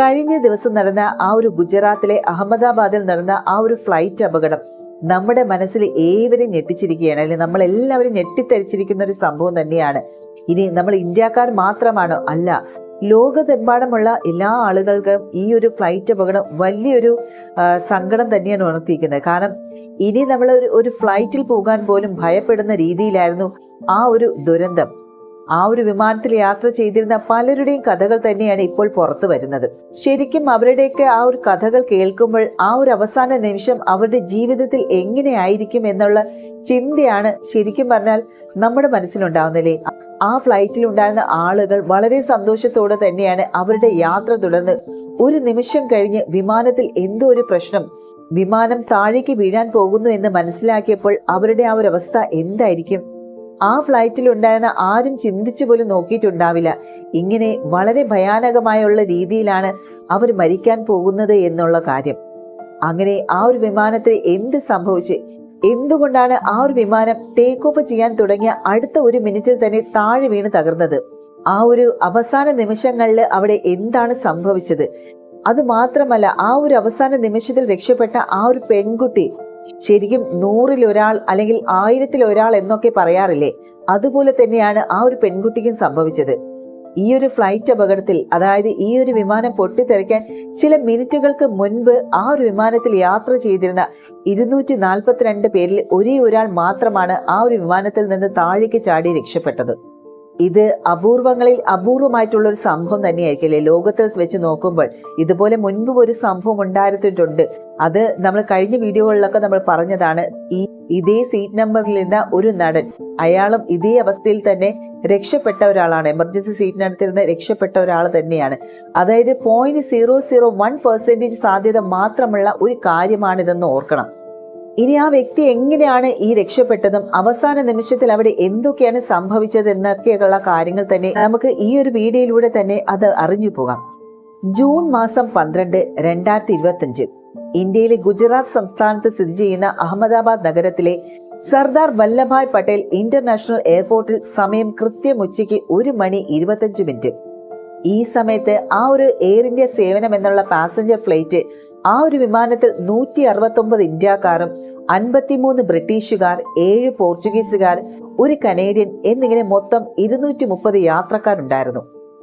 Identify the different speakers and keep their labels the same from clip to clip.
Speaker 1: കഴിഞ്ഞ ദിവസം നടന്ന ആ ഒരു ഗുജറാത്തിലെ അഹമ്മദാബാദിൽ നടന്ന ആ ഒരു ഫ്ലൈറ്റ് അപകടം നമ്മുടെ മനസ്സിൽ ഏവരും ഞെട്ടിച്ചിരിക്കുകയാണ്. അല്ലെങ്കിൽ നമ്മളെല്ലാവരും ഞെട്ടിത്തരിച്ചിരിക്കുന്ന ഒരു സംഭവം തന്നെയാണ്. ഇനി നമ്മൾ ഇന്ത്യക്കാർ മാത്രമാണോ? അല്ല ലോകത്തെമ്പാടുമുള്ള എല്ലാ ആളുകൾക്കും ഈ ഒരു ഫ്ലൈറ്റ് അപകടം വലിയൊരു സങ്കടം തന്നെയാണ് ഉണർത്തിയിരിക്കുന്നത്. കാരണം ഇനി നമ്മൾ ഒരു ഒരു ഫ്ലൈറ്റിൽ പോകാൻ പോലും ഭയപ്പെടുന്ന രീതിയിലായിരുന്നു ആ ഒരു ദുരന്തം. ആ ഒരു വിമാനത്തിൽ യാത്ര ചെയ്തിരുന്ന പലരുടെയും കഥകൾ തന്നെയാണ് ഇപ്പോൾ പുറത്തു വരുന്നത്. ശരിക്കും അവരുടെയൊക്കെ ആ ഒരു കഥകൾ കേൾക്കുമ്പോൾ ആ ഒരു അവസാന നിമിഷം അവരുടെ ജീവിതത്തിൽ എങ്ങനെയായിരിക്കും എന്നുള്ള ചിന്തയാണ് ശരിക്കും പറഞ്ഞാൽ നമ്മുടെ മനസ്സിലുണ്ടാവുന്നില്ലേ. ആ ഫ്ലൈറ്റിൽ ഉണ്ടായിരുന്ന ആളുകൾ വളരെ സന്തോഷത്തോടെ തന്നെയാണ് അവരുടെ യാത്ര തുടർന്ന് ഒരു നിമിഷം കഴിഞ്ഞ് വിമാനത്തിൽ എന്തോ ഒരു പ്രശ്നം വിമാനം താഴേക്ക് വീഴാൻ പോകുന്നു എന്ന് മനസ്സിലാക്കിയപ്പോൾ അവരുടെ ആ ഒരു അവസ്ഥ എന്തായിരിക്കും? ആ ഫ്ലൈറ്റിൽ ഉണ്ടായിരുന്ന ആരും ചിന്തിച്ചു പോലും നോക്കിയിട്ടുണ്ടാവില്ല. ഇങ്ങനെ വളരെ ഭയാനകമായുള്ള രീതിയിലാണ് അവർ മരിക്കാൻ പോകുന്നത് എന്നുള്ള കാര്യം. അങ്ങനെ ആ ഒരു വിമാനത്തിൽ എന്ത് സംഭവിച്ച്? എന്തുകൊണ്ടാണ് ആ ഒരു വിമാനം ടേക്ക് ഓഫ് ചെയ്യാൻ തുടങ്ങിയ അടുത്ത ഒരു മിനിറ്റിൽ തന്നെ താഴെ വീണ് തകർന്നത്? ആ ഒരു അവസാന നിമിഷങ്ങളിൽ അവിടെ എന്താണ് സംഭവിച്ചത്? അത് മാത്രമല്ല ആ ഒരു അവസാന നിമിഷത്തിൽ രക്ഷപ്പെട്ട ആ ഒരു പെൺകുട്ടി ശരിക്കും നൂറിലൊരാൾ അല്ലെങ്കിൽ ആയിരത്തിൽ ഒരാൾ എന്നൊക്കെ പറയാറില്ലേ? അതുപോലെ തന്നെയാണ് ആ ഒരു പെൺകുട്ടിക്കും സംഭവിച്ചത്. ഈ ഒരു ഫ്ലൈറ്റ് അപകടത്തിൽ അതായത് ഈ ഒരു വിമാനം പൊട്ടിത്തെറിക്കാൻ ചില മിനിറ്റുകൾക്ക് മുൻപ് ആ ഒരു വിമാനത്തിൽ യാത്ര ചെയ്തിരുന്ന ഇരുന്നൂറ്റി നാൽപ്പത്തിരണ്ട് പേരിൽ ഒരേ ഒരാൾ മാത്രമാണ് ആ ഒരു വിമാനത്തിൽ നിന്ന് താഴേക്ക് ചാടി രക്ഷപ്പെട്ടത്. ഇത് അപൂർവങ്ങളിൽ അപൂർവമായിട്ടുള്ള ഒരു സംഭവം തന്നെയായിരിക്കില്ലേ? ലോകത്തിൽ വെച്ച് നോക്കുമ്പോൾ ഇതുപോലെ മുൻപ് ഒരു സംഭവം ഉണ്ടായിരുന്നിട്ടുണ്ട്. അത് നമ്മൾ കഴിഞ്ഞ വീഡിയോകളിലൊക്കെ നമ്മൾ പറഞ്ഞതാണ്. ഈ ഇതേ സീറ്റ് നമ്പറിൽ നിന്ന ഒരു നടൻ അയാളും ഇതേ അവസ്ഥയിൽ തന്നെ രക്ഷപ്പെട്ട ഒരാളാണ്. എമർജൻസി സീറ്റിനടുത്തിരുന്ന് രക്ഷപ്പെട്ട ഒരാൾ തന്നെയാണ്. അതായത് point zero zero one percentage സാധ്യത മാത്രമുള്ള ഒരു കാര്യമാണിതെന്ന് ഓർക്കണം. ഇനി ആ വ്യക്തി എങ്ങനെയാണ് ഈ രക്ഷപ്പെട്ടതും അവസാന നിമിഷത്തിൽ അവിടെ എന്തൊക്കെയാണ് സംഭവിച്ചത് എന്നൊക്കെയുള്ള കാര്യങ്ങൾ തന്നെ നമുക്ക് ഈ ഒരു വീഡിയോയിലൂടെ തന്നെ അത് അറിഞ്ഞു പോകാം. ജൂൺ മാസം പന്ത്രണ്ട് രണ്ടായിരത്തി ഇരുപത്തി അഞ്ച് ഇന്ത്യയിലെ ഗുജറാത്ത് സംസ്ഥാനത്ത് സ്ഥിതി ചെയ്യുന്ന അഹമ്മദാബാദ് നഗരത്തിലെ സർദാർ വല്ലഭായ് പട്ടേൽ ഇന്റർനാഷണൽ എയർപോർട്ടിൽ സമയം കൃത്യം ഉച്ചയ്ക്ക് ഒരു മണി ഇരുപത്തഞ്ച് മിനിറ്റ്. ഈ സമയത്ത് ആ ഒരു എയർ ഇന്ത്യ സേവനം എന്നുള്ള പാസഞ്ചർ ഫ്ലൈറ്റ് ആ ഒരു വിമാനത്തിൽ നൂറ്റി അറുപത്തൊമ്പത് ഇന്ത്യക്കാരും അൻപത്തിമൂന്ന് ബ്രിട്ടീഷുകാർ ഏഴ് പോർച്ചുഗീസുകാർ ഒരു കനേഡിയൻ എന്നിങ്ങനെ മൊത്തം ഇരുന്നൂറ്റി മുപ്പത് യാത്രക്കാരുണ്ടായിരുന്നു.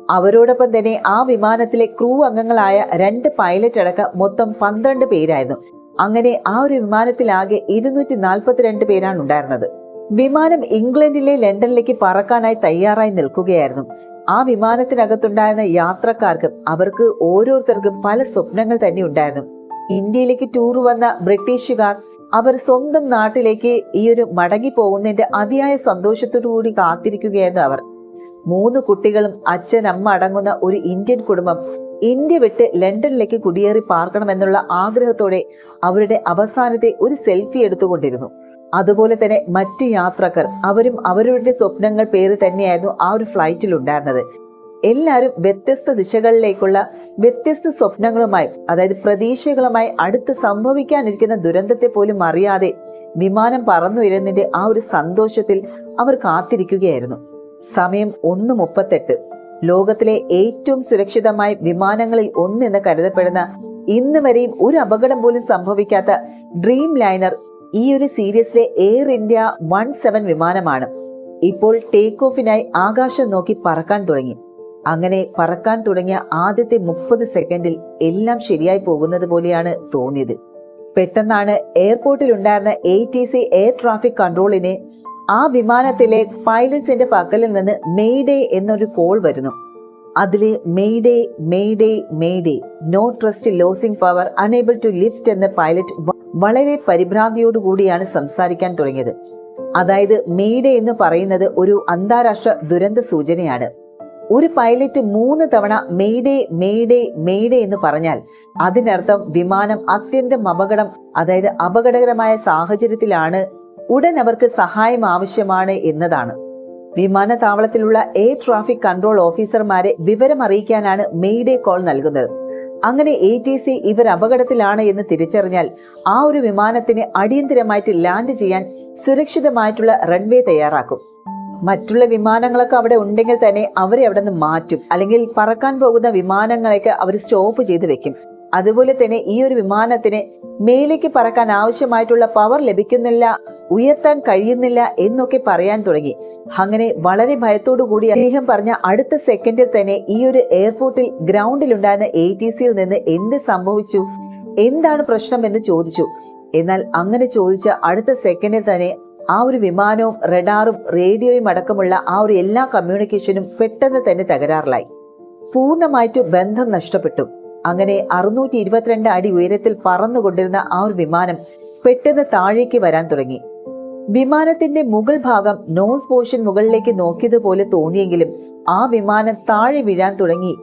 Speaker 1: അവരോടൊപ്പം തന്നെ ആ വിമാനത്തിലെ ക്രൂ അംഗങ്ങളായ രണ്ട് പൈലറ്റ് അടക്കം മൊത്തം പന്ത്രണ്ട് പേരായിരുന്നു. അങ്ങനെ ആ ഒരു വിമാനത്തിലാകെ ഇരുന്നൂറ്റി നാൽപ്പത്തിരണ്ട് പേരാണ് ഉണ്ടായിരുന്നത് വിമാനം ഇംഗ്ലണ്ടിലെ ലണ്ടനിലേക്ക് പറക്കാനായി തയ്യാറായി നിൽക്കുകയായിരുന്നു. ആ വിമാനത്തിനകത്തുണ്ടായിരുന്ന യാത്രക്കാർക്കും അവർക്ക് ഓരോരുത്തർക്കും പല സ്വപ്നങ്ങൾ തന്നെ ഉണ്ടായിരുന്നു. ഇന്ത്യയിലേക്ക് ടൂർ വന്ന ബ്രിട്ടീഷുകാർ അവർ സ്വന്തം നാട്ടിലേക്ക് ഈ ഒരു മടങ്ങി പോകുന്നതിന്റെ അതിയായ സന്തോഷത്തോടു കൂടി കാത്തിരിക്കുകയായിരുന്നു അവർ. മൂന്ന് കുട്ടികളും അച്ഛൻ അമ്മ അടങ്ങുന്ന ഒരു ഇന്ത്യൻ കുടുംബം ഇന്ത്യ വിട്ട് ലണ്ടനിലേക്ക് കുടിയേറി പാർക്കണമെന്നുള്ള ആഗ്രഹത്തോടെ അവരുടെ അവസാനത്തെ ഒരു സെൽഫി എടുത്തുകൊണ്ടിരുന്നു. അതുപോലെ തന്നെ മറ്റ് യാത്രക്കാർ അവരും അവരുടെ സ്വപ്നങ്ങൾ പേര് തന്നെയായിരുന്നു ആ ഒരു ഫ്ലൈറ്റിൽ ഉണ്ടായിരുന്നത്. എല്ലാവരും വ്യത്യസ്ത ദിശകളിലേക്കുള്ള വ്യത്യസ്ത സ്വപ്നങ്ങളുമായി അതായത് പ്രതീക്ഷകളുമായി അടുത്ത് സംഭവിക്കാനിരിക്കുന്ന ദുരന്തത്തെ പോലും അറിയാതെ വിമാനം പറന്നുയരുന്നതിന്റെ ആ ഒരു സന്തോഷത്തിൽ അവർ കാത്തിരിക്കുകയായിരുന്നു. സമയം ഒന്ന് മുപ്പത്തെട്ട്. ലോകത്തിലെ ഏറ്റവും സുരക്ഷിതമായ വിമാനങ്ങളിൽ ഒന്നെന്ന് കരുതപ്പെടുന്ന ഇന്ന് വരെയും ഒരു അപകടം പോലും സംഭവിക്കാത്ത ഡ്രീം ലൈനർ ഈ ഒരു സീരീസിലെ എയർ ഇന്ത്യ വൺ സെവൻ വിമാനമാണ്. ഇപ്പോൾ ടേക്ക് ഓഫിനായി ആകാശം നോക്കി പറക്കാൻ തുടങ്ങി. അങ്ങനെ പറക്കാൻ തുടങ്ങിയ ആദ്യത്തെ മുപ്പത് സെക്കൻഡിൽ എല്ലാം ശരിയായി പോകുന്നത് പോലെയാണ് തോന്നിയത്. പെട്ടെന്നാണ് എയർപോർട്ടിൽ ഉണ്ടായിരുന്ന A T C air traffic കൺട്രോളിനെ ആ വിമാനത്തിലെ പൈലറ്റ്സിന്റെ പക്കലിൽ നിന്ന് മെയ്ഡേ എന്നൊരു കോൾ വരുന്നു. അതിൽ mayday mayday mayday no thrust losing power unable to lift എന്ന് പൈലറ്റ് വളരെ പരിഭ്രാന്തിയോടുകൂടിയാണ് സംസാരിക്കാൻ തുടങ്ങിയത്. അതായത് മെയ്ഡേ എന്ന് പറയുന്നത് ഒരു അന്താരാഷ്ട്ര ദുരന്ത സൂചനയാണ്. ഒരു പൈലറ്റ് മൂന്ന് തവണ മെയ്ഡേ മെയ്ഡേ മെയ്ഡേ എന്ന് പറഞ്ഞാൽ അതിനർത്ഥം വിമാനം അത്യന്തം അപകടം അതായത് അപകടകരമായ സാഹചര്യത്തിലാണ് ഉടൻ അവർക്ക് സഹായം ആവശ്യമാണ് എന്നതാണ്. വിമാനത്താവളത്തിലുള്ള എയർ ട്രാഫിക് കൺട്രോൾ ഓഫീസർമാരെ വിവരം അറിയിക്കാനാണ് മെയ്ഡേ കോൾ നൽകുന്നത്. അങ്ങനെ എ ടി സി ഇവർ അപകടത്തിലാണ് എന്ന് തിരിച്ചറിഞ്ഞാൽ ആ ഒരു വിമാനത്തിന് അടിയന്തിരമായിട്ട് ലാൻഡ് ചെയ്യാൻ സുരക്ഷിതമായിട്ടുള്ള റൺവേ തയ്യാറാക്കും. മറ്റുള്ള വിമാനങ്ങളൊക്കെ അവിടെ ഉണ്ടെങ്കിൽ തന്നെ അവരെ അവിടെ നിന്ന് മാറ്റും. അല്ലെങ്കിൽ പറക്കാൻ പോകുന്ന വിമാനങ്ങളെയൊക്കെ അവർ സ്റ്റോപ്പ് ചെയ്ത് വെക്കും. അതുപോലെ തന്നെ ഈ ഒരു വിമാനത്തിന് മേലേക്ക് പറക്കാൻ ആവശ്യമായിട്ടുള്ള പവർ ലഭിക്കുന്നില്ല ഉയർത്താൻ കഴിയുന്നില്ല എന്നൊക്കെ പറയാൻ തുടങ്ങി. അങ്ങനെ വളരെ ഭയത്തോടു കൂടി അദ്ദേഹം പറഞ്ഞ അടുത്ത സെക്കൻഡിൽ തന്നെ ഈ ഒരു എയർപോർട്ടിൽ ഗ്രൗണ്ടിലുണ്ടായിരുന്ന എ ടി സിയിൽ നിന്ന് എന്ത് സംഭവിച്ചു? എന്താണ് പ്രശ്നം എന്ന് ചോദിച്ചു. എന്നാൽ അങ്ങനെ ചോദിച്ച അടുത്ത സെക്കൻഡിൽ തന്നെ ആ ഒരു വിമാനവും റഡാറും റേഡിയോയും അടക്കമുള്ള ആ ഒരു എല്ലാ കമ്മ്യൂണിക്കേഷനും പെട്ടെന്ന് തന്നെ തകരാറിലായി. പൂർണമായിട്ട് ബന്ധം നഷ്ടപ്പെട്ടു. അങ്ങനെ അറുന്നൂറ്റി ഇരുപത്തിരണ്ട് അടി ഉയരത്തിൽ പറന്നുകൊണ്ടിരുന്ന ആ ഒരു വിമാനം പെട്ടെന്ന് താഴേക്ക് വരാൻ തുടങ്ങി. വിമാനത്തിന്റെ മുകൾ ഭാഗം നോസ് പോഷൻ മുകളിലേക്ക് നോക്കിയതുപോലെ തോന്നിയെങ്കിലും ആ വിമാനം താഴെ വീഴാൻ തുടങ്ങി.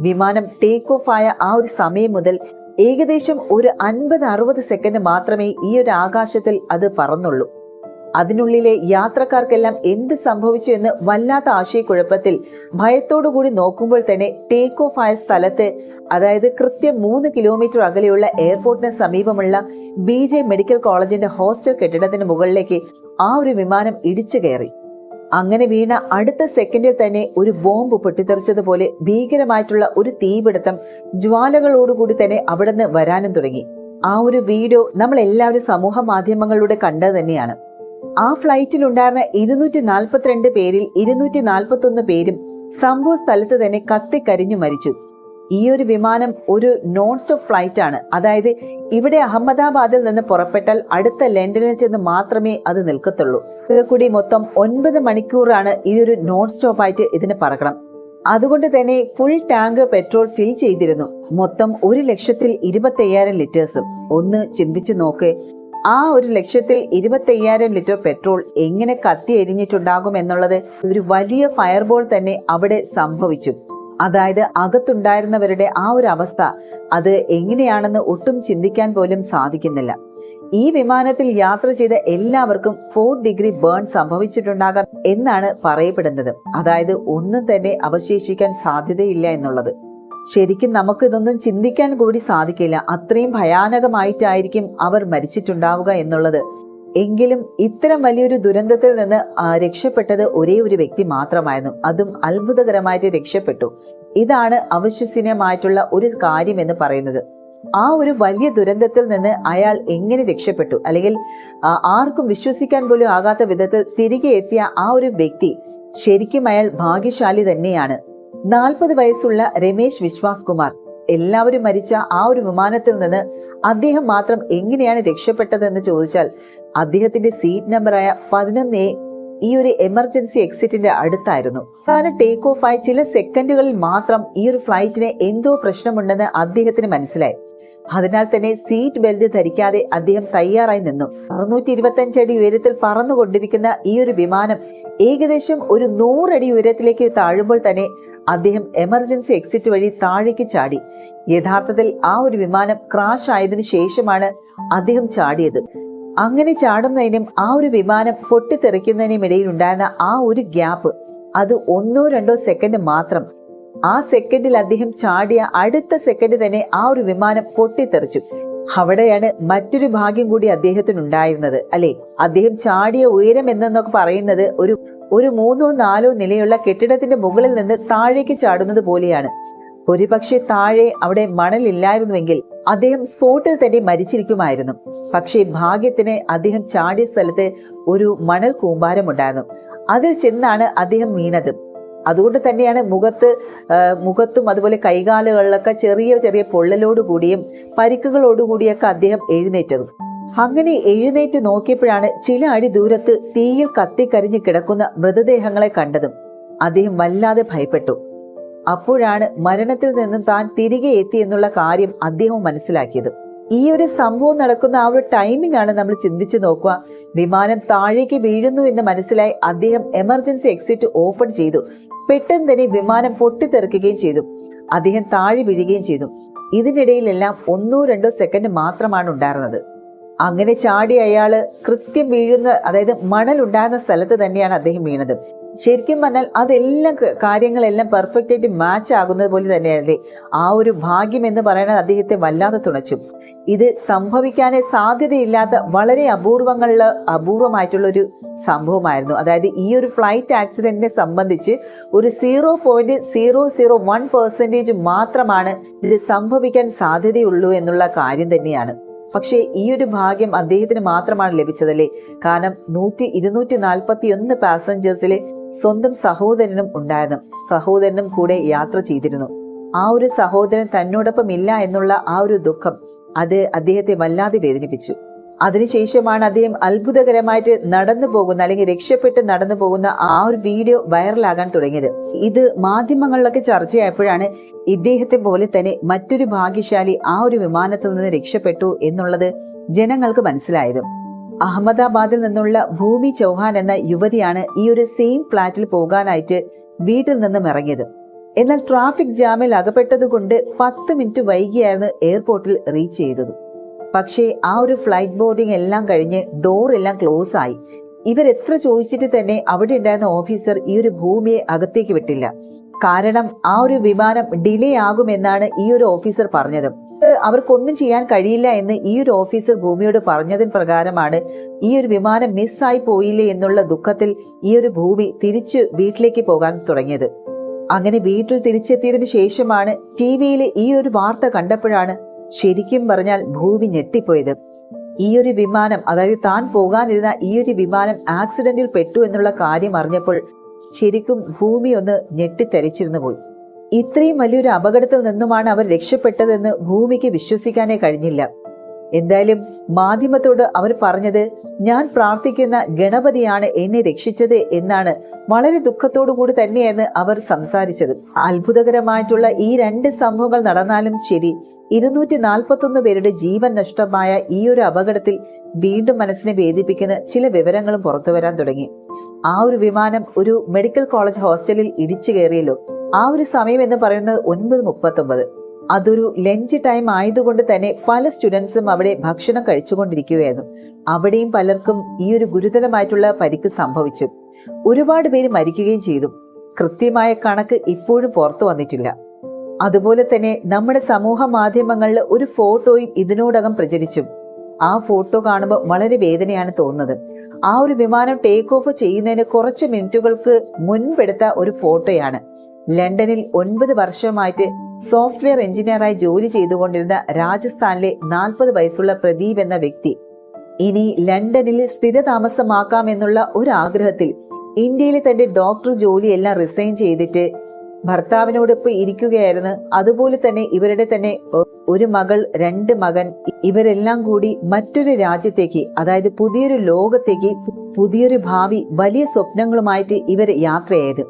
Speaker 1: വിമാനം ടേക്ക് ഓഫ് ആയ ആ ഒരു സമയം മുതൽ ഏകദേശം ഒരു അൻപത് അറുപത് സെക്കൻഡ് മാത്രമേ ഈ ഒരു ആകാശത്തിൽ അത് പറന്നുള്ളൂ. അതിനുള്ളിലെ യാത്രക്കാർക്കെല്ലാം എന്ത് സംഭവിച്ചു എന്ന് വല്ലാത്ത ആശയക്കുഴപ്പത്തിൽ ഭയത്തോടുകൂടി നോക്കുമ്പോൾ തന്നെ ടേക്ക് ഓഫ് ആയ സ്ഥലത്ത് അതായത് കൃത്യം മൂന്ന് കിലോമീറ്റർ അകലെയുള്ള എയർപോർട്ടിന് സമീപമുള്ള ബി ജെ മെഡിക്കൽ കോളേജിന്റെ ഹോസ്റ്റൽ കെട്ടിടത്തിന് മുകളിലേക്ക് ആ ഒരു വിമാനം ഇടിച്ചു കയറി. അങ്ങനെ വീണ അടുത്ത സെക്കൻഡിൽ തന്നെ ഒരു ബോംബ് പൊട്ടിത്തെറിച്ചതുപോലെ ഭീകരമായിട്ടുള്ള ഒരു തീപിടുത്തം ജ്വാലകളോടുകൂടി തന്നെ അവിടെ നിന്ന് വരാനും തുടങ്ങി. ആ ഒരു വീഡിയോ നമ്മൾ എല്ലാവരും സമൂഹ മാധ്യമങ്ങളിലൂടെ കണ്ടത് തന്നെയാണ്. ആ ഫ്ലൈറ്റിൽ ഉണ്ടായിരുന്ന ഇരുന്നൂറ്റി നാൽപ്പത്തിരണ്ട് പേരിൽ ഇരുന്നൂറ്റി നാൽപ്പത്തി ഒന്ന് പേരും സംഭവ സ്ഥലത്ത് തന്നെ കത്തിക്കരിഞ്ഞു മരിച്ചു. ഈ ഒരു വിമാനം ഒരു നോൺ സ്റ്റോപ്പ് ഫ്ലൈറ്റ് ആണ് അതായത് ഇവിടെ അഹമ്മദാബാദിൽ നിന്ന് പുറപ്പെട്ടാൽ അടുത്ത ലണ്ടനിൽ ചെന്ന് മാത്രമേ അത് നിൽക്കത്തുള്ളൂ. കൂടി മൊത്തം ഒൻപത് മണിക്കൂറാണ് ഈ ഒരു നോൺ സ്റ്റോപ്പ് ആയിട്ട് ഇതിന് പറക്കണം. അതുകൊണ്ട് തന്നെ ഫുൾ ടാങ്ക് പെട്രോൾ ഫിൽ ചെയ്തിരുന്നു. മൊത്തം ഒരു ലക്ഷത്തിൽ ഇരുപത്തി അയ്യായിരം ലിറ്റേഴ്സും ഒന്ന് ചിന്തിച്ചു നോക്ക്. ആ ഒരു ലക്ഷ്യത്തിൽ ഇരുപത്തയ്യായിരം ലിറ്റർ പെട്രോൾ എങ്ങനെ കത്തി എരിഞ്ഞിട്ടുണ്ടാകും എന്നുള്ളത് ഒരു വലിയ ഫയർബോൾ തന്നെ അവിടെ സംഭവിച്ചു. അതായത് അകത്തുണ്ടായിരുന്നവരുടെ ആ ഒരു അവസ്ഥ അത് എങ്ങനെയാണെന്ന് ഒട്ടും ചിന്തിക്കാൻ പോലും സാധിക്കുന്നില്ല. ഈ വിമാനത്തിൽ യാത്ര ചെയ്ത എല്ലാവർക്കും ഫോർ ഡിഗ്രി ബേൺ സംഭവിച്ചിട്ടുണ്ടാകാം എന്നാണ് പറയപ്പെടുന്നത്. അതായത് ഒന്നും തന്നെ അവശേഷിക്കാൻ സാധ്യതയില്ല എന്നുള്ളത്. ശരിക്കും നമുക്ക് ഇതൊന്നും ചിന്തിക്കാൻ കൂടി സാധിക്കില്ല. അത്രയും ഭയാനകമായിട്ടായിരിക്കും അവർ മരിച്ചിട്ടുണ്ടാവുക എന്നുള്ളത്. എങ്കിലും ഇത്തരം വലിയൊരു ദുരന്തത്തിൽ നിന്ന് രക്ഷപ്പെട്ടത് ഒരേ ഒരു വ്യക്തി മാത്രമായിരുന്നു. അതും അത്ഭുതകരമായിട്ട് രക്ഷപ്പെട്ടു. ഇതാണ് അവിശ്വസനീയമായിട്ടുള്ള ഒരു കാര്യം എന്ന് പറയുന്നത്. ആ ഒരു വലിയ ദുരന്തത്തിൽ നിന്ന് അയാൾ എങ്ങനെ രക്ഷപ്പെട്ടു? അല്ലെങ്കിൽ ആർക്കും വിശ്വസിക്കാൻ പോലും ആകാത്ത വിധത്തിൽ തിരികെ എത്തിയ ആ ഒരു വ്യക്തി ശരിക്കും അയാൾ ഭാഗ്യശാലി തന്നെയാണ്. നാൽപ്പത് വയസ്സുള്ള രമേശ് വിശ്വാസ് കുമാർ എല്ലാവരും മരിച്ച ആ ഒരു വിമാനത്തിൽ നിന്ന് അദ്ദേഹം മാത്രം എങ്ങനെയാണ് രക്ഷപ്പെട്ടതെന്ന് ചോദിച്ചാൽ അദ്ദേഹത്തിന്റെ സീറ്റ് നമ്പറായ പതിനൊന്ന് എ ഈ ഒരു എമർജൻസി എക്സിറ്റിന്റെ അടുത്തായിരുന്നു. വിമാനം ടേക്ക് ഓഫ് ആയി ചില സെക്കൻഡുകളിൽ മാത്രം ഈ ഒരു ഫ്ലൈറ്റിന് എന്തോ പ്രശ്നമുണ്ടെന്ന് അദ്ദേഹത്തിന് മനസ്സിലായി. അതിനാൽ തന്നെ സീറ്റ് ബെൽറ്റ് ധരിക്കാതെ അദ്ദേഹം തയ്യാറായി നിന്നു. അറുന്നൂറ്റി ഇരുപത്തി അടി ഉയരത്തിൽ പറന്നുകൊണ്ടിരിക്കുന്ന ഈ ഒരു വിമാനം ഏകദേശം ഒരു നൂറടി ഉയരത്തിലേക്ക് താഴുമ്പോൾ തന്നെ അദ്ദേഹം എമർജൻസി എക്സിറ്റ് വഴി താഴേക്ക് ചാടി. യഥാർത്ഥത്തിൽ ആ ഒരു വിമാനം ക്രാഷ് ആയതിനു ശേഷമാണ് അദ്ദേഹം ചാടിയത്. അങ്ങനെ ചാടുന്നതിനും ആ ഒരു വിമാനം പൊട്ടിത്തെറിക്കുന്നതിനും ഇടയിൽ ഉണ്ടായിരുന്ന ആ ഒരു ഗ്യാപ്പ് അത് ഒന്നോ രണ്ടോ സെക്കൻഡ് മാത്രം. ആ സെക്കൻഡിൽ അദ്ദേഹം ചാടിയ അടുത്ത സെക്കൻഡ് തന്നെ ആ ഒരു വിമാനം പൊട്ടിത്തെറിച്ചു. അവിടെയാണ് മറ്റൊരു ഭാഗ്യം കൂടി അദ്ദേഹത്തിന് ഉണ്ടായിരുന്നത് അല്ലെ? അദ്ദേഹം ചാടിയ ഉയരം എന്നൊക്കെ പറയുന്നത് ഒരു ഒരു മൂന്നോ നാലോ നിലയുള്ള കെട്ടിടത്തിന്റെ മുകളിൽ നിന്ന് താഴേക്ക് ചാടുന്നത് പോലെയാണ്. ഒരുപക്ഷെ താഴെ അവിടെ മണലില്ലായിരുന്നുവെങ്കിൽ അദ്ദേഹം സ്പോട്ടിൽ തന്നെ മരിച്ചിരിക്കുമായിരുന്നു. പക്ഷേ ഭാഗ്യത്തിന് അദ്ദേഹം ചാടിയ സ്ഥലത്ത് ഒരു മണൽ കൂമ്പാരമുണ്ടായിരുന്നു. അതിൽ ചെന്നാണ് അദ്ദേഹം വീണത്. അതുകൊണ്ട് തന്നെയാണ് മുഖത്ത് മുഖത്തും അതുപോലെ കൈകാലുകളിലൊക്കെ ചെറിയ ചെറിയ പൊള്ളലോടുകൂടിയും പരിക്കുകളോടുകൂടിയൊക്കെ അദ്ദേഹം എഴുന്നേറ്റതും. അങ്ങനെ എഴുന്നേറ്റ് നോക്കിയപ്പോഴാണ് ചില അടി ദൂരത്ത് തീയിൽ കത്തിക്കരിഞ്ഞു കിടക്കുന്ന മൃതദേഹങ്ങളെ കണ്ടതും. അദ്ദേഹം വല്ലാതെ ഭയപ്പെട്ടു. അപ്പോഴാണ് മരണത്തിൽ നിന്നും താൻ തിരികെ എത്തി എന്നുള്ള കാര്യം അദ്ദേഹം മനസ്സിലാക്കിയത്. ഈ ഒരു സംഭവം നടക്കുന്ന ആ ഒരു ടൈമിംഗ് ആണ് നമ്മൾ ചിന്തിച്ചു നോക്കുക. വിമാനം താഴേക്ക് വീഴുന്നു എന്ന് മനസ്സിലായി അദ്ദേഹം എമർജൻസി എക്സിറ്റ് ഓപ്പൺ ചെയ്തു. പെട്ടെന്ന് തന്നെ വിമാനം പൊട്ടിത്തെറിക്കുകയും ചെയ്തു. അദ്ദേഹം താഴെ വീഴുകയും ചെയ്തു. ഇതിനിടയിലെല്ലാം ഒന്നോ രണ്ടോ സെക്കൻഡ് മാത്രമാണ് ഉണ്ടായിരുന്നത്. അങ്ങനെ ചാടി അയാൾ കൃത്യം വീഴുന്ന അതായത് മണൽ ഉണ്ടായിരുന്ന സ്ഥലത്ത് തന്നെയാണ് അദ്ദേഹം വീണത്. ശരിക്കും പറഞ്ഞാൽ അതെല്ലാം കാര്യങ്ങളെല്ലാം പെർഫെക്റ്റ് ആയിട്ട് മാച്ച് ആകുന്നത് പോലെ തന്നെയല്ലേ? ആ ഒരു ഭാഗ്യം എന്ന് പറയുന്നത് അദ്ദേഹത്തെ വല്ലാതെ തുണച്ചു. ഇത് സംഭവിക്കാനേ സാധ്യതയില്ലാത്ത വളരെ അപൂർവങ്ങളിൽ അപൂർവമായിട്ടുള്ള ഒരു സംഭവമായിരുന്നു. അതായത് ഈ ഒരു ഫ്ലൈറ്റ് ആക്സിഡന്റിനെ സംബന്ധിച്ച് ഒരു zero point zero zero one percentage മാത്രമാണ് ഇത് സംഭവിക്കാൻ സാധ്യതയുള്ളൂ എന്നുള്ള കാര്യം തന്നെയാണ്. പക്ഷേ ഈ ഒരു ഭാഗ്യം അദ്ദേഹത്തിന് മാത്രമാണ് ലഭിച്ചതല്ലേ? കാരണം നൂറ്റി ഇരുന്നൂറ്റി നാൽപ്പത്തി ഒന്ന് പാസഞ്ചേഴ്സിലെ സ്വന്തം സഹോദരനും ഉണ്ടായിരുന്നു. സഹോദരനും കൂടെ യാത്ര ചെയ്തിരുന്നു. ആ ഒരു സഹോദരൻ തന്നോടൊപ്പം ഇല്ല എന്നുള്ള ആ ഒരു ദുഃഖം അത് അദ്ദേഹത്തെ വല്ലാതെ വേദനിപ്പിച്ചു. അതിനുശേഷമാണ് അദ്ദേഹം അത്ഭുതകരമായിട്ട് നടന്നു പോകുന്ന അല്ലെങ്കിൽ രക്ഷപ്പെട്ട് നടന്നു പോകുന്ന ആ ഒരു വീഡിയോ വൈറലാകാൻ തുടങ്ങിയത്. ഇത് മാധ്യമങ്ങളിലൊക്കെ ചർച്ചയായപ്പോഴാണ് ഇദ്ദേഹത്തെ പോലെ തന്നെ മറ്റൊരു ഭാഗ്യശാലി ആ ഒരു വിമാനത്തിൽ നിന്ന് രക്ഷപ്പെട്ടു എന്നുള്ളത് ജനങ്ങൾക്ക് മനസ്സിലായത്. അഹമ്മദാബാദിൽ നിന്നുള്ള ഭൂമി ചൗഹാൻ എന്ന യുവതിയാണ് ഈ ഒരു സെയിം ഫ്ലാറ്റിൽ പോകാനായിട്ട് വീട്ടിൽ നിന്നും ഇറങ്ങിയത്. എന്നാൽ ട്രാഫിക് ജാമിൽ അകപ്പെട്ടതുകൊണ്ട് പത്ത് മിനിറ്റ് വൈകിയായിരുന്നു എയർപോർട്ടിൽ റീച്ച് ചെയ്തത്. പക്ഷേ ആ ഒരു ഫ്ലൈറ്റ് ബോർഡിംഗ് എല്ലാം കഴിഞ്ഞ് ഡോർ എല്ലാം ക്ലോസ് ആയി. ഇവർ എത്ര ചോദിച്ചിട്ട് തന്നെ അവിടെ ഉണ്ടായിരുന്ന ഓഫീസർ ഈ ഒരു ഭൂമിയെ അകത്തേക്ക് വിട്ടില്ല. കാരണം ആ ഒരു വിമാനം ഡിലേ ആകുമെന്നാണ് ഈ ഒരു ഓഫീസർ പറഞ്ഞത്. അവർക്കൊന്നും ചെയ്യാൻ കഴിയില്ല എന്ന് ഈ ഒരു ഓഫീസർ ഭൂമിയോട് പറഞ്ഞതിന് പ്രകാരമാണ് ഈ ഒരു വിമാനം മിസ്സായി പോയില്ലേ എന്നുള്ള ദുഃഖത്തിൽ ഈ ഒരു ഭൂമി തിരിച്ചു വീട്ടിലേക്ക് പോകാൻ തുടങ്ങിയത്. അങ്ങനെ വീട്ടിൽ തിരിച്ചെത്തിയതിനു ശേഷമാണ് ടി വിയിൽ ഈ ഒരു വാർത്ത കണ്ടപ്പോഴാണ് ശരിക്കും പറഞ്ഞാൽ ഭൂമി ഞെട്ടിപ്പോയത്. ഈ ഒരു വിമാനം അതായത് താൻ പോകാനിരുന്ന ഈ ഒരു വിമാനം ആക്സിഡന്റിൽ പെട്ടു എന്നുള്ള കാര്യം അറിഞ്ഞപ്പോൾ ശരിക്കും ഭൂമി ഒന്ന് ഞെട്ടിത്തെറിച്ചിരുന്നു പോയി. ഇത്രയും വലിയൊരു അപകടത്തിൽ നിന്നുമാണ് അവർ രക്ഷപ്പെട്ടതെന്ന് ഭൂമിക്ക് വിശ്വസിക്കാനേ കഴിഞ്ഞില്ല. എന്തായാലും മാധ്യമത്തോട് അവർ പറഞ്ഞത് ഞാൻ പ്രാർത്ഥിക്കുന്ന ഗണപതിയാണ് എന്നെ രക്ഷിച്ചത് എന്നാണ്. വളരെ ദുഃഖത്തോടു കൂടി തന്നെയാണ് അവർ സംസാരിച്ചത്. അത്ഭുതകരമായിട്ടുള്ള ഈ രണ്ട് സംഭവങ്ങൾ നടന്നാലും ശരി ഇരുന്നൂറ്റി നാൽപ്പത്തൊന്ന് പേരുടെ ജീവൻ നഷ്ടമായ ഈ ഒരു അപകടത്തിൽ വീണ്ടും മനസ്സിനെ വേദിപ്പിക്കുന്ന ചില വിവരങ്ങളും പുറത്തു വരാൻ തുടങ്ങി. ആ ഒരു വിമാനം ഒരു മെഡിക്കൽ കോളേജ് ഹോസ്റ്റലിൽ ഇടിച്ചു കയറിയല്ലോ. ആ ഒരു സമയം എന്ന് പറയുന്നത് ഒൻപത് മുപ്പത്തൊമ്പത്. അതൊരു ലഞ്ച് ടൈം ആയതുകൊണ്ട് തന്നെ പല സ്റ്റുഡൻസും അവിടെ ഭക്ഷണം കഴിച്ചുകൊണ്ടിരിക്കുകയായിരുന്നു. അവിടെയും പലർക്കും ഈ ഒരു ഗുരുതരമായിട്ടുള്ള പരിക്ക് സംഭവിച്ചു. ഒരുപാട് പേര് മരിക്കുകയും ചെയ്തു. കൃത്യമായ കണക്ക് ഇപ്പോഴും പുറത്തു വന്നിട്ടില്ല. അതുപോലെ തന്നെ നമ്മുടെ സമൂഹ മാധ്യമങ്ങളിൽ ഒരു ഫോട്ടോയും ഇതിനോടകം പ്രചരിച്ചു. ആ ഫോട്ടോ കാണുമ്പോൾ വളരെ വേദനയാണ് തോന്നുന്നത്. ആ ഒരു വിമാനം ടേക്ക് ഓഫ് ചെയ്യുന്നതിന് കുറച്ച് മിനിറ്റുകൾക്ക് മുൻപെടുത്ത ഒരു ഫോട്ടോയാണ്. ലണ്ടനിൽ ഒൻപത് വർഷമായിട്ട് സോഫ്റ്റ്വെയർ എഞ്ചിനീയറായി ജോലി ചെയ്തുകൊണ്ടിരുന്ന രാജസ്ഥാനിലെ നാൽപ്പത് വയസ്സുള്ള പ്രദീപ് എന്ന വ്യക്തി ഇനി ലണ്ടനിൽ സ്ഥിരതാമസമാക്കാമെന്നുള്ള ഒരു ആഗ്രഹത്തിൽ ഇന്ത്യയിലെ തന്റെ ഡോക്ടർ ജോലിയെല്ലാം റിസൈൻ ചെയ്തിട്ട് ഭർത്താവിനോടൊപ്പം ഇരിക്കുകയായിരുന്നു. അതുപോലെ തന്നെ ഇവരുടെ തന്നെ ഒരു മകൾ രണ്ട് മകൻ ഇവരെല്ലാം കൂടി മറ്റൊരു രാജ്യത്തേക്ക് അതായത് പുതിയൊരു ലോകത്തേക്ക് പുതിയൊരു ഭാവി വലിയ സ്വപ്നങ്ങളുമായിട്ട് ഇവർ യാത്രയായത്.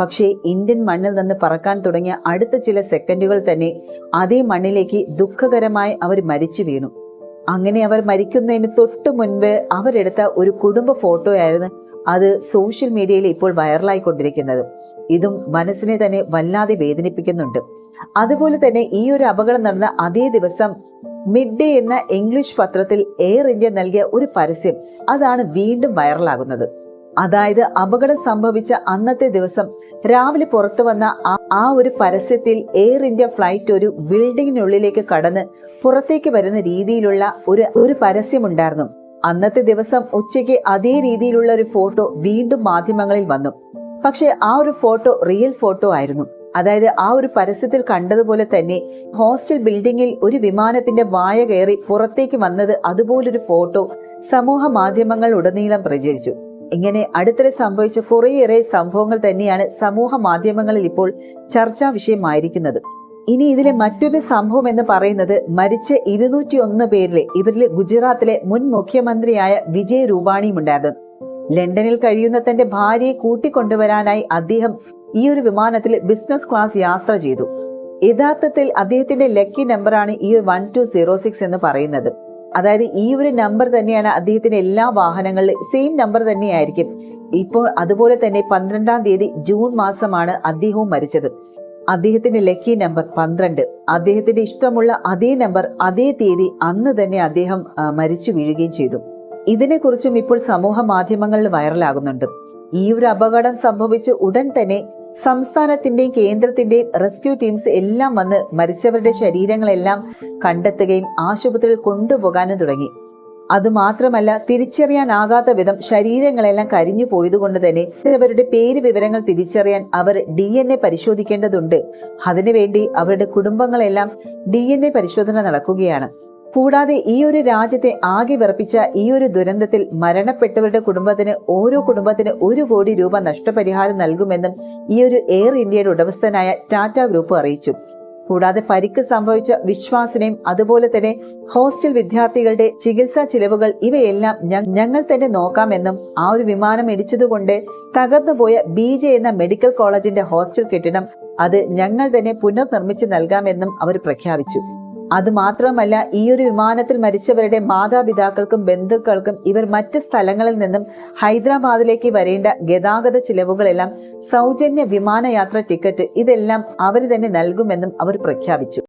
Speaker 1: പക്ഷേ ഇന്ത്യൻ മണ്ണിൽ നിന്ന് പറക്കാൻ തുടങ്ങിയ അടുത്ത ചില സെക്കൻഡുകൾ തന്നെ അതേ മണ്ണിലേക്ക് ദുഃഖകരമായി അവർ മരിച്ചു വീണു. അങ്ങനെ അവർ മരിക്കുന്നതിന് തൊട്ട് മുൻപ് അവരെടുത്ത ഒരു കുടുംബ ഫോട്ടോയായിരുന്നു അത് സോഷ്യൽ മീഡിയയിൽ ഇപ്പോൾ വൈറലായിക്കൊണ്ടിരിക്കുന്നത്. ഇതും മനസ്സിനെ തന്നെ വല്ലാതെ വേദനിപ്പിക്കുന്നുണ്ട്. അതുപോലെ തന്നെ ഈ ഒരു അപകടം നടന്ന അതേ ദിവസം മിഡ് ഡേ എന്ന ഇംഗ്ലീഷ് പത്രത്തിൽ എയർ ഇന്ത്യ നൽകിയ ഒരു പരസ്യം അതാണ് വീണ്ടും വൈറലാകുന്നത്. അതായത് അപകടം സംഭവിച്ച അന്നത്തെ ദിവസം രാവിലെ പുറത്തു വന്ന ആ- ഒരു പരസ്യത്തിൽ എയർ ഇന്ത്യ ഫ്ലൈറ്റ് ഒരു ബിൽഡിങ്ങിനുള്ളിലേക്ക് കടന്ന് പുറത്തേക്ക് വരുന്ന രീതിയിലുള്ള ഒരു ഒരു പരസ്യമുണ്ടായിരുന്നു. അന്നത്തെ ദിവസം ഉച്ചയ്ക്ക് അതേ രീതിയിലുള്ള ഒരു ഫോട്ടോ വീണ്ടും മാധ്യമങ്ങളിൽ വന്നു. പക്ഷേ ആ ഒരു ഫോട്ടോ റിയൽ ഫോട്ടോ ആയിരുന്നു. അതായത് ആ ഒരു പരസ്യത്തിൽ കണ്ടതുപോലെ തന്നെ ഹോസ്റ്റൽ ബിൽഡിങ്ങിൽ ഒരു വിമാനത്തിന്റെ വായ കയറി പുറത്തേക്ക് വന്നത് അതുപോലൊരു ഫോട്ടോ സമൂഹ മാധ്യമങ്ങൾ ഉടനീളം പ്രചരിച്ചു. ഇങ്ങനെ അടുത്തിടെ സംഭവിച്ച കുറേയേറെ സംഭവങ്ങൾ തന്നെയാണ് സമൂഹ മാധ്യമങ്ങളിൽ ഇപ്പോൾ ചർച്ചാ വിഷയമായിരിക്കുന്നത്. ഇനി ഇതിലെ മറ്റൊരു സംഭവം എന്ന് പറയുന്നത് മരിച്ച ഇരുന്നൂറ്റി ഒന്ന് പേരിലെ ഇവരിലെ ഗുജറാത്തിലെ മുൻ മുഖ്യമന്ത്രിയായ വിജയ് രൂപാണിയും ഉണ്ടായിരുന്നു. ലണ്ടനിൽ കഴിയുന്ന തന്റെ ഭാര്യയെ കൂട്ടിക്കൊണ്ടുവരാനായി അദ്ദേഹം ഈ ഒരു വിമാനത്തിൽ ബിസിനസ് ക്ലാസ് യാത്ര ചെയ്തു. യഥാർത്ഥത്തിൽ അദ്ദേഹത്തിന്റെ ലക്കി നമ്പറാണ് ഈ വൺ ടു സീറോ സിക്സ് എന്ന് പറയുന്നത്. അതായത് ഈ ഒരു നമ്പർ തന്നെയാണ് അദ്ദേഹത്തിന്റെ എല്ലാ വാഹനങ്ങളിലും സെയിം നമ്പർ തന്നെയായിരിക്കും. ഇപ്പോൾ അതുപോലെ തന്നെ പന്ത്രണ്ടാം തീയതി ജൂൺ മാസമാണ് അദ്ദേഹവും മരിച്ചത്. അദ്ദേഹത്തിന്റെ ലക്കി നമ്പർ പന്ത്രണ്ട്. അദ്ദേഹത്തിന്റെ ഇഷ്ടമുള്ള അതേ നമ്പർ അതേ തീയതി അന്ന് തന്നെ അദ്ദേഹം മരിച്ചു വീഴുകയും ചെയ്തു. ഇതിനെക്കുറിച്ചും ഇപ്പോൾ സമൂഹ മാധ്യമങ്ങളിൽ വൈറലാകുന്നുണ്ട് ഈ ഒരു അപകടം സംഭവിച്ച് ഉടൻ തന്നെ സംസ്ഥാനത്തിന്റെയും കേന്ദ്രത്തിന്റെയും റെസ്ക്യൂ ടീംസ് എല്ലാം വന്ന് മരിച്ചവരുടെ ശരീരങ്ങളെല്ലാം കണ്ടെത്തുകയും ആശുപത്രിയിൽ കൊണ്ടുപോകാനും തുടങ്ങി. അതുമാത്രമല്ല തിരിച്ചറിയാനാകാത്ത വിധം ശരീരങ്ങളെല്ലാം കരിഞ്ഞു പോയതുകൊണ്ട് തന്നെ അവരുടെ പേര് വിവരങ്ങൾ തിരിച്ചറിയാൻ അവർ ഡി എൻ എ പരിശോധിക്കേണ്ടതുണ്ട്. അതിനുവേണ്ടി അവരുടെ കുടുംബങ്ങളെല്ലാം ഡി എൻ എ പരിശോധന നടക്കുകയാണ്. കൂടാതെ ഈ ഒരു രാജ്യത്തെ ആകെ വിറപ്പിച്ച ഈ ഒരു ദുരന്തത്തിൽ മരണപ്പെട്ടവരുടെ കുടുംബത്തിന് ഓരോ കുടുംബത്തിന് ഒരു കോടി രൂപ നഷ്ടപരിഹാരം നൽകുമെന്നും ഈ ഒരു എയർ ഇന്ത്യയുടെ ഉടമസ്ഥനായ ടാറ്റ ഗ്രൂപ്പ് അറിയിച്ചു. കൂടാതെ പരിക്ക് സംഭവിച്ച വിശ്വാസിനെയും അതുപോലെ തന്നെ ഹോസ്റ്റൽ വിദ്യാർത്ഥികളുടെ ചികിത്സാ ചിലവുകൾ ഇവയെല്ലാം ഞങ്ങൾ തന്നെ നോക്കാമെന്നും ആ ഒരു വിമാനം ഇടിച്ചതുകൊണ്ട് തകർന്നുപോയ ബി ജെ എന്ന മെഡിക്കൽ കോളേജിന്റെ ഹോസ്റ്റൽ കെട്ടിടം അത് ഞങ്ങൾ തന്നെ പുനർനിർമ്മിച്ച് നൽകാമെന്നും അവർ പ്രഖ്യാപിച്ചു. അതുമാത്രമല്ല ഈ ഒരു വിമാനത്തിൽ മരിച്ചവരുടെ മാതാപിതാക്കൾക്കും ബന്ധുക്കൾക്കും ഇവർ മറ്റ് സ്ഥലങ്ങളിൽ നിന്നും ഹൈദരാബാദിലേക്ക് വരേണ്ട ഗതാഗത ചിലവുകളെല്ലാം സൗജന്യ വിമാനയാത്ര ടിക്കറ്റ് ഇതെല്ലാം അവർ തന്നെ നൽകുമെന്നും അവർ പ്രഖ്യാപിച്ചു.